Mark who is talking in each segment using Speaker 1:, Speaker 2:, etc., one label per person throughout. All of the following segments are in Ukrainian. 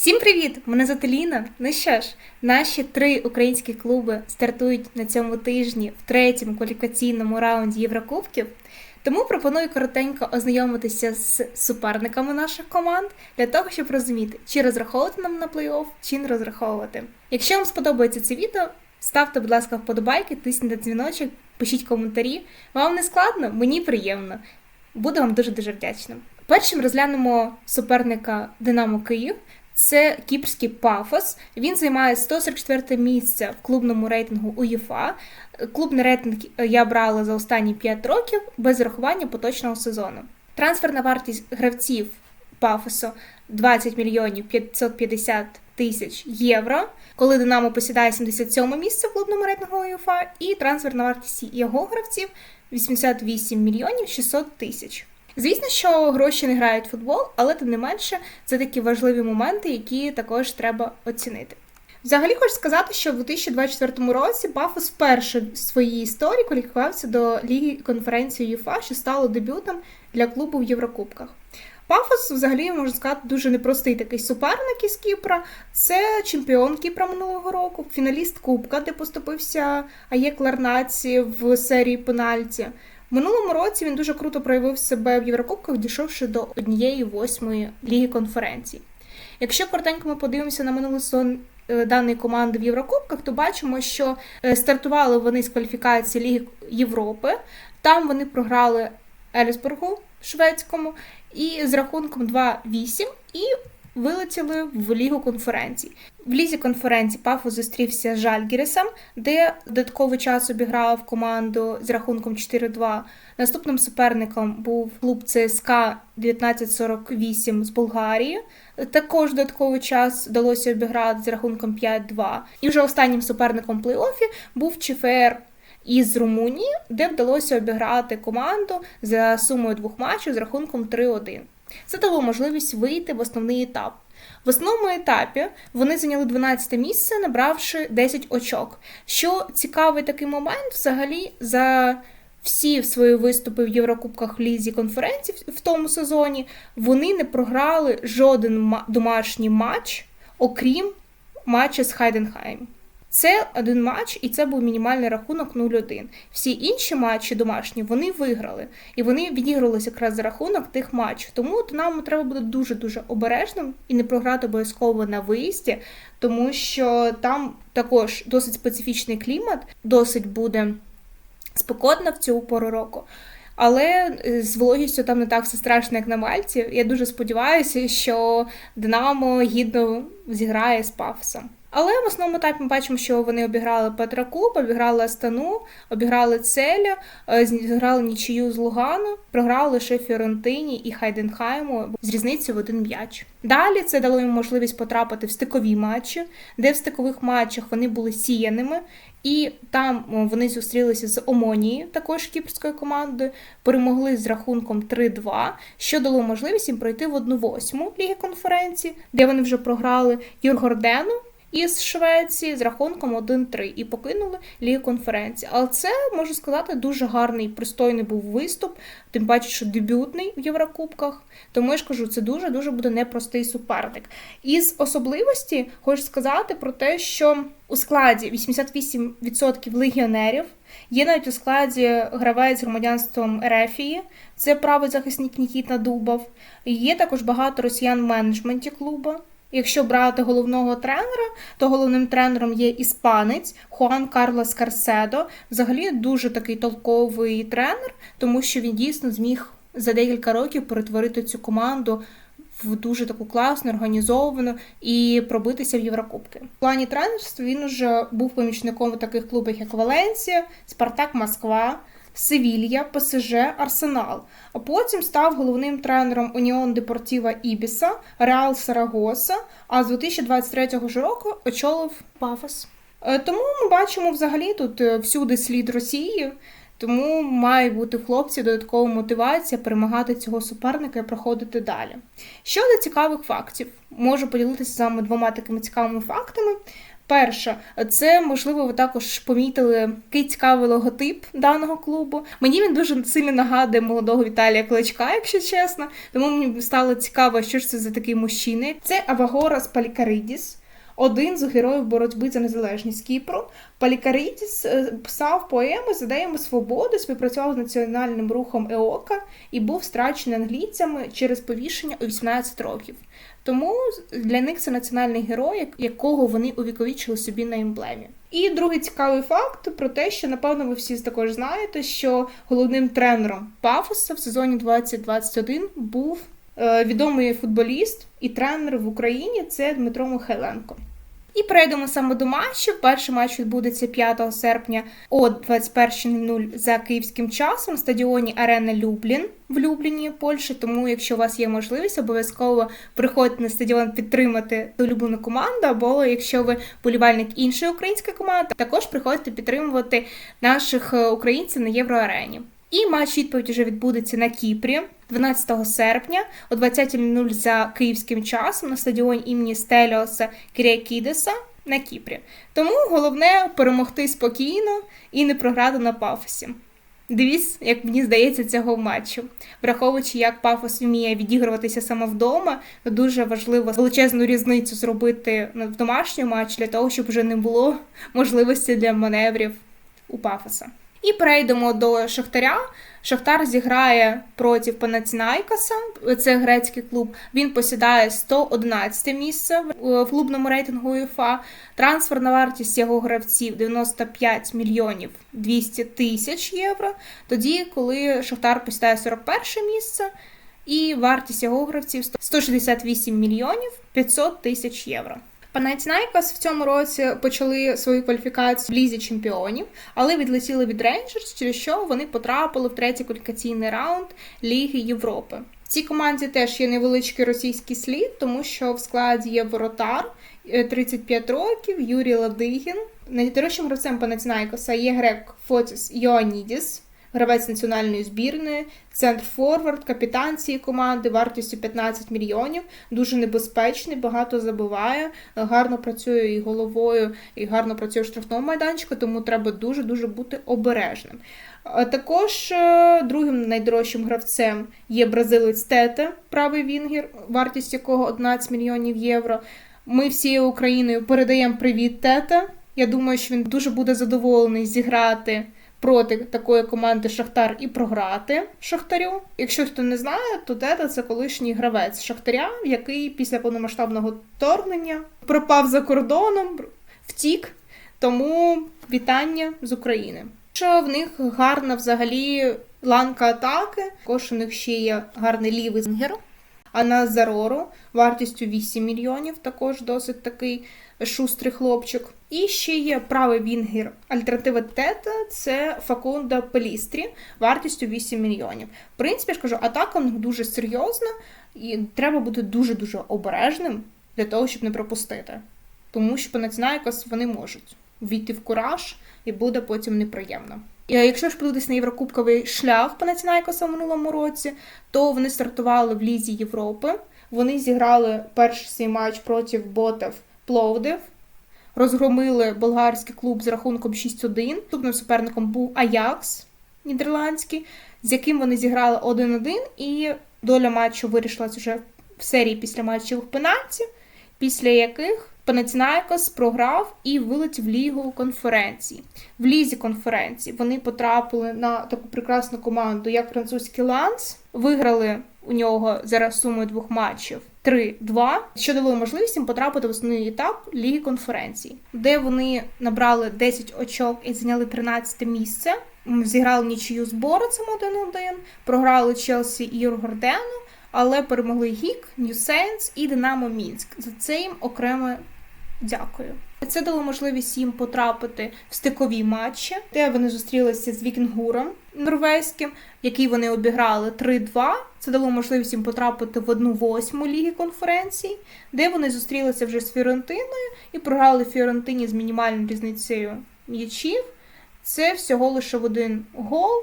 Speaker 1: Всім привіт! Мене звати Ліна. Ну що ж, наші три українські клуби стартують на цьому тижні в третьому кваліфікаційному раунді Єврокубків. Тому пропоную коротенько ознайомитися з суперниками наших команд для того, щоб розуміти, чи розраховувати нам на плей-офф, чи не розраховувати. Якщо вам сподобається це відео, ставте, будь ласка, вподобайки, тисніть дзвіночок, пишіть коментарі. Вам не складно? Мені приємно. Буду вам дуже дуже вдячна. Першим розглянемо суперника Динамо Київ. Це кіпрський пафос. Він займає 144 місце в клубному рейтингу УЄФА. Клубний рейтинг я брала за останні 5 років без рахування поточного сезону. Трансферна вартість гравців пафосу 20 мільйонів 550 тисяч євро. Коли Динамо посідає 77 місце в клубному рейтингу УЄФА, і трансферна вартість його гравців 88 мільйонів 600 тисяч. Звісно, що гроші не грають в футбол, але тим не менше це такі важливі моменти, які також треба оцінити. Взагалі хочу сказати, що в 2024 році Пафос вперше в своїй історії кваліфікувався до Ліги конференції ЮФА, що стало дебютом для клубу в Єврокубках. Пафос, взагалі, можна сказати, дуже непростий такий суперник із Кіпра. Це чемпіон Кіпра минулого року, фіналіст Кубка, де поступився Аєк Ларнаці в серії пенальті. Минулому році він дуже круто проявив себе в Єврокубках, дійшовши до однієї восьмої ліги конференцій. Якщо коротенько ми подивимося на минулий сезон е, даної команди в Єврокубках, то бачимо, що е, стартували вони з кваліфікації Ліги Європи. Там вони програли Елісбургу шведському і з рахунком 2-8 і вилетіли в Лігу конференцій. В лізі конференції Пафо зустрівся з Жальгіресом, де додатковий час обіграв команду з рахунком 4-2. Наступним суперником був клуб ЦСКА 1948 з Болгарії. Також додатковий час вдалося обіграти з рахунком 5-2. І вже останнім суперником плей-офі був ЧФР із Румунії, де вдалося обіграти команду за сумою двох матчів з рахунком 3-1. Це дало можливість вийти в основний етап. В основному етапі вони зайняли 12 місце, набравши 10 очок. Що цікавий такий момент, взагалі, за всі свої виступи в Єврокубках лізі конференцій в тому сезоні, вони не програли жоден домашній матч, окрім матча з Хайденхайм. Це один матч, і це був мінімальний рахунок 0-1. Всі інші матчі домашні вони виграли, і вони відігралися якраз за рахунок тих матчів. Тому нам треба бути дуже дуже обережним і не програти обов'язково на виїзді, тому що там також досить специфічний клімат, досить буде спекотно в цю пору року. Але з вологістю там не так все страшно, як на Мальці. Я дуже сподіваюся, що Динамо гідно зіграє з пафосом. Але в основному етапі ми бачимо, що вони обіграли Петракуб, обіграли Астану, обіграли Целя, е, зіграли нічию з Лугану, програли лише Фіорентині і Хайденхайму з різницею в один м'яч. Далі це дало їм можливість потрапити в стикові матчі, де в стикових матчах вони були сіяними. І там вони зустрілися з Омонії, також кіпрською командою, перемогли з рахунком 3-2, що дало можливість їм пройти в 1-8 ліги конференції, де вони вже програли Юргордену із Швеції з рахунком 1-3 і покинули Лігу конференції. Але це можу сказати дуже гарний, пристойний був виступ, тим паче, що дебютний в Єврокубках. Тому я ж кажу, це дуже дуже буде непростий суперник. Із особливості хочу сказати про те, що у складі 88% легіонерів. Є навіть у складі гравець громадянством Ерефії, це правий захисник Нікіта Дубов. Є також багато росіян в менеджменті клубу. Якщо брати головного тренера, то головним тренером є іспанець Хуан Карлос Карседо. Взагалі дуже такий толковий тренер, тому що він дійсно зміг за декілька років перетворити цю команду в дуже таку класну, організовану і пробитися в Єврокубки. В плані тренерства він уже був помічником у таких клубах, як Валенсія, Спартак Москва. Севілья, ПСЖ, Арсенал. А потім став головним тренером Уніон Депортіва Ібіса, Реал Сарагоса, а з 2023 року очолив Пафос. Е, тому ми бачимо взагалі тут е, всюди слід Росії. Тому має бути в хлопців додаткова мотивація перемагати цього суперника і проходити далі. Щодо цікавих фактів, можу поділитися з вами двома такими цікавими фактами. Перше, це можливо, ви також помітили який цікавий логотип даного клубу. Мені він дуже сильно нагадує молодого Віталія Кличка, якщо чесно. Тому мені стало цікаво, що ж це за такий мужчина. Це Авагорас Палікаридіс. Один з героїв боротьби за незалежність Кіпру. Палікаридіс е, писав поеми з ідеями свободи, співпрацював з національним рухом ЕОКа і був страчений англійцями через повішення у 18 років. Тому для них це національний герой, якого вони увіковічили собі на емблемі. І другий цікавий факт про те, що напевно ви всі також знаєте, що головним тренером Пафоса в сезоні 2021 був е, відомий футболіст і тренер в Україні це Дмитро Михайленко. І перейдемо саме до матчу. Перший матч відбудеться 5 серпня о 21.00 за київським часом на стадіоні Арена Люблін в Любліні, Польщі. Тому, якщо у вас є можливість, обов'язково приходьте на стадіон підтримати улюблену команду. Або якщо ви болівальник іншої української команди, також приходьте підтримувати наших е, українців на євроарені. І матч відповідь вже відбудеться на Кіпрі 12 серпня о 20.00 за київським часом на стадіоні імені Стеліоса Кірякідеса на Кіпрі. Тому головне перемогти спокійно і не програти на пафосі. Девіз, як мені здається, цього матчу. Враховуючи, як пафос вміє відігруватися саме вдома, дуже важливо величезну різницю зробити в домашньому матчі для того, щоб вже не було можливості для маневрів у пафоса. І перейдемо до Шахтаря. Шахтар зіграє проти Панатінайкаса, це грецький клуб. Він посідає 111 місце в клубному рейтингу УЄФА. Трансферна вартість його гравців 95 мільйонів 200 тисяч євро. Тоді, коли Шахтар посідає 41 місце, і вартість його гравців 168 мільйонів 500 тисяч євро. Панатінайкос в цьому році почали свою кваліфікацію в лізі чемпіонів, але відлетіли від Рейнджерс, через що вони потрапили в третій кваліфікаційний раунд Ліги Європи. В цій команді теж є невеличкий російський слід, тому що в складі є воротар 35 років, Юрій Ладигін. Найдорожчим гравцем Панатінайкоса є грек Фотіс Йоанідіс гравець національної збірної, центр форвард, капітан цієї команди вартістю 15 мільйонів. Дуже небезпечний, багато забиває, гарно працює і головою, і гарно працює в штрафному майданчику, тому треба дуже дуже бути обережним. Також е, другим найдорожчим гравцем є бразилець Тете, правий Вінгер, вартість якого 11 мільйонів євро. Ми всією Україною передаємо привіт Тете. Я думаю, що він дуже буде задоволений зіграти проти такої команди Шахтар і програти Шахтарю. Якщо хто не знає, то Тета це колишній гравець Шахтаря, який після повномасштабного вторгнення пропав за кордоном, втік. Тому вітання з України. Що в них гарна взагалі ланка атаки, також у них ще є гарний лівий зінгер. А на Зарору вартістю 8 мільйонів, також досить такий шустрий хлопчик. І ще є правий вінгер альтернатива Тета це Факунда Пелістрі вартістю 8 мільйонів. В принципі, я ж кажу, атака дуже серйозна, і треба бути дуже-дуже обережним для того, щоб не пропустити. Тому що Панатінайкос вони можуть війти в кураж і буде потім неприємно. І Якщо ж подивитися на єврокубковий шлях Панатінайкоса в минулому році, то вони стартували в Лізі Європи. Вони зіграли перший свій матч проти ботів Пловдив, розгромили болгарський клуб з рахунком 6-1. Наступним суперником був Аякс нідерландський, з яким вони зіграли 1-1, і доля матчу вирішилась вже в серії після матчів пенальті, після яких Панатінайкос програв і вилетів в лігу конференції. В лізі конференції вони потрапили на таку прекрасну команду, як французький Ланс, виграли у нього зараз сумою двох матчів 3-2, що дало можливість їм потрапити в основний етап Ліги конференцій, де вони набрали 10 очок і зайняли 13 місце. Зіграли нічию з Борецем 1-1, програли Челсі і Юргордену, але перемогли Гік, Ньюсейнс і Динамо Мінськ. За це їм окремо дякую. Це дало можливість їм потрапити в стикові матчі, де вони зустрілися з Вікінгуром норвезьким, який вони обіграли 3-2. Це дало можливість їм потрапити в одну восьму ліги конференцій, де вони зустрілися вже з Фіорентиною і програли Фіорентині з мінімальною різницею м'ячів. Це всього лише в один гол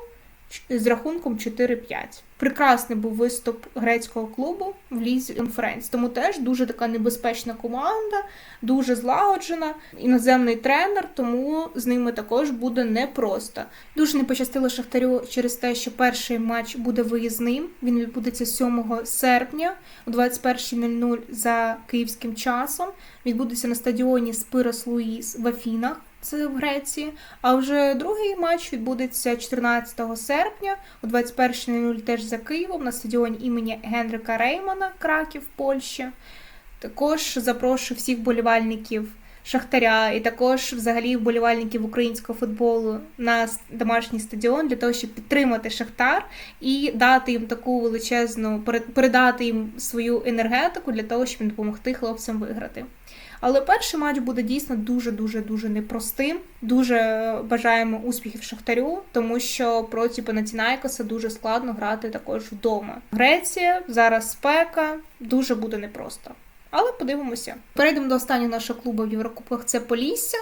Speaker 1: з рахунком 4-5. Прекрасний був виступ грецького клубу в лізі конференції. Тому теж дуже така небезпечна команда, дуже злагоджена. Іноземний тренер, тому з ними також буде непросто. Дуже не пощастило Шахтарю через те, що перший матч буде виїзним. Він відбудеться 7 серпня о 21.00 за київським часом. Відбудеться на стадіоні Спирос Луїс в Афінах. Це в Греції. А вже другий матч відбудеться 14 серпня о 21.00 теж за Києвом на стадіоні імені Генрика Реймана, Краків, Польща. Також запрошую всіх болівальників Шахтаря і також взагалі вболівальників українського футболу на домашній стадіон для того, щоб підтримати Шахтар і дати їм таку величезну, передати їм свою енергетику для того, щоб допомогти хлопцям виграти. Але перший матч буде дійсно дуже дуже дуже непростим. Дуже бажаємо успіхів Шахтарю, тому що проти Панатінайкоса дуже складно грати також вдома. Греція зараз спека, дуже буде непросто. Але подивимося. Перейдемо до останнього нашого клубу в Єврокубках. Це Полісся.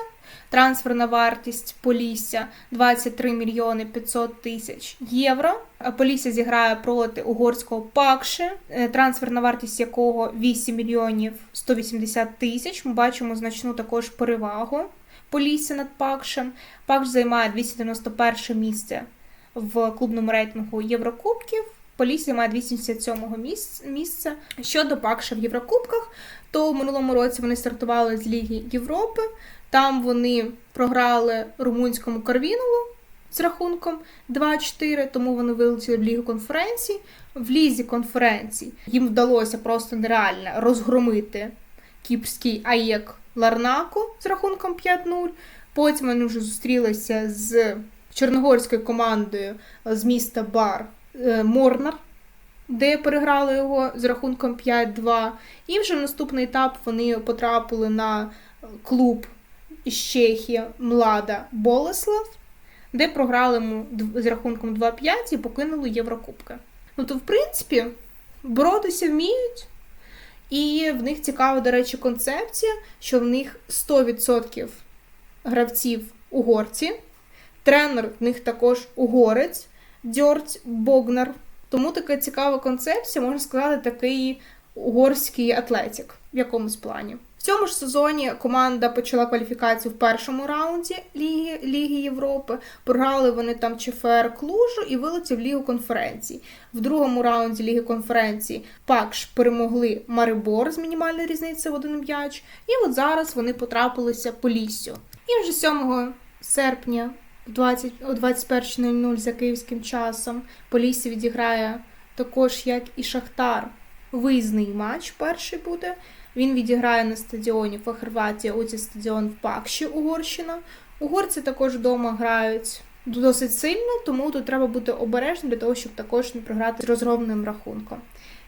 Speaker 1: Трансферна вартість Полісся 23 мільйони 500 тисяч євро. Полісся зіграє проти угорського Пакши, е, трансферна вартість якого 8 мільйонів 180 тисяч. Ми бачимо значну також перевагу Полісся над Пакшем. Пакш займає 291 місце в клубному рейтингу Єврокубків. Полісся має 277 місць- місце. Щодо Пакша в Єврокубках, то в минулому році вони стартували з Ліги Європи. Там вони програли румунському Карвінову з рахунком 2-4, тому вони вилетіли в Лігу конференцій. В лізі конференцій їм вдалося просто нереально розгромити кіпрський АЄК Ларнако з рахунком 5-0. Потім вони вже зустрілися з чорногорською командою з міста Бар е, Морнар, де переграли його з рахунком 5-2. І вже в наступний етап вони потрапили на клуб із Чехії Млада Болеслав, де програли йому з рахунком 2-5 і покинули Єврокубки. Ну то, в принципі, боротися вміють. І в них цікава, до речі, концепція, що в них 100% гравців угорці, тренер в них також угорець, Дьорць Богнар. Тому така цікава концепція, можна сказати, такий угорський атлетик в якомусь плані. В цьому ж сезоні команда почала кваліфікацію в першому раунді Ліги, Ліги Європи. Програли вони там ЧФР Клужу і вилетів в Лігу конференцій. В другому раунді Ліги конференцій Пакш перемогли Марибор з мінімальною різницею в один м'яч. І от зараз вони потрапилися по лісю. І вже 7 серпня 20, о 21.00 за київським часом Полісся відіграє також, як і Шахтар. Виїзний матч перший буде. Він відіграє на стадіоні Фахерватія, оці стадіон в Пакші, Угорщина. Угорці також вдома грають досить сильно, тому тут треба бути обережним для того, щоб також не програти з розгромним рахунком.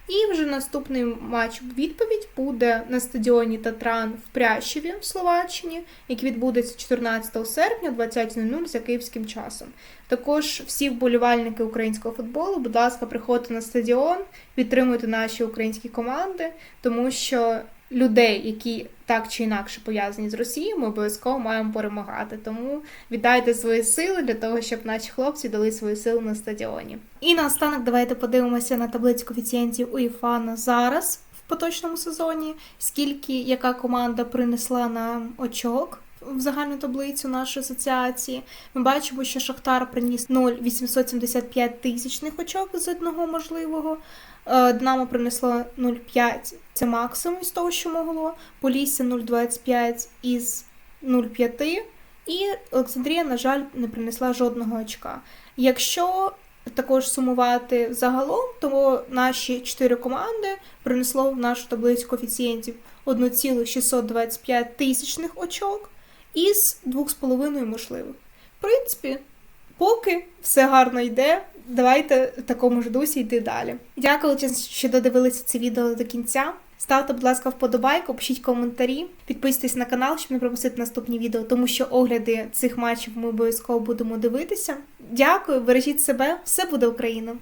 Speaker 1: І вже наступний матч відповідь буде на стадіоні Татран в Прящеві в Словаччині, який відбудеться 14 серпня о 20.00 за київським часом. Також всі вболівальники українського футболу, будь ласка, приходьте на стадіон, підтримуйте наші українські команди, тому що людей, які так чи інакше пов'язані з Росією, ми обов'язково маємо перемагати. Тому віддайте свої сили для того, щоб наші хлопці дали свої сили на стадіоні. І наостанок давайте подивимося на таблицю коефіцієнтів УЄФА на зараз в поточному сезоні, скільки яка команда принесла нам очок. В загальну таблицю нашої асоціації ми бачимо, що Шахтар приніс 0,875 тисячних очок з одного можливого. Е, Динамо принесло 0,5, це максимум з того, що могло. Полісся 0,25 із 0,5. І Олександрія, на жаль, не принесла жодного очка. Якщо також сумувати загалом, то наші чотири команди принесло в нашу таблицю коефіцієнтів 1,625 тисячних очок із 2,5 можливих. В принципі, поки все гарно йде, давайте в такому ж дусі йти далі. Дякую, що додивилися це відео до кінця. Ставте, будь ласка, вподобайку, пишіть коментарі, підписуйтесь на канал, щоб не пропустити наступні відео, тому що огляди цих матчів ми обов'язково будемо дивитися. Дякую, бережіть себе, все буде Україна!